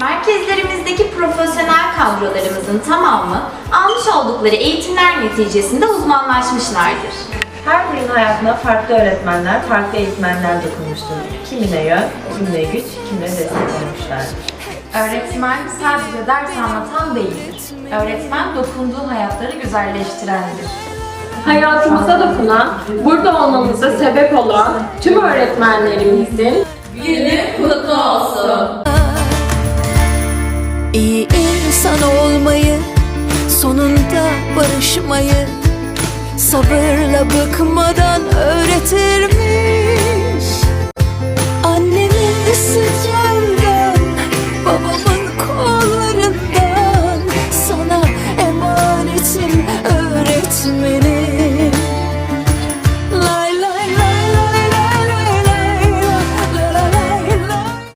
Merkezlerimizdeki profesyonel kadrolarımızın tamamı almış oldukları eğitimler neticesinde uzmanlaşmışlardır. Her birinin hayatına farklı öğretmenler, farklı eğitmenler dokunmuştur. Kimine yön, kimine güç, kimine destek olmuşlardır. Öğretmen sadece ders anlatan değildir. Öğretmen dokunduğu hayatları güzelleştirendir. hayatımıza dokunan, burada olmamıza sebep olan tüm öğretmenlerimizin İyi insan olmayı Sonunda barışmayı Sabırla bıkmadan öğretirmiş. Annemin sıcağından Babamın kollarından Sana emanetim öğretmenim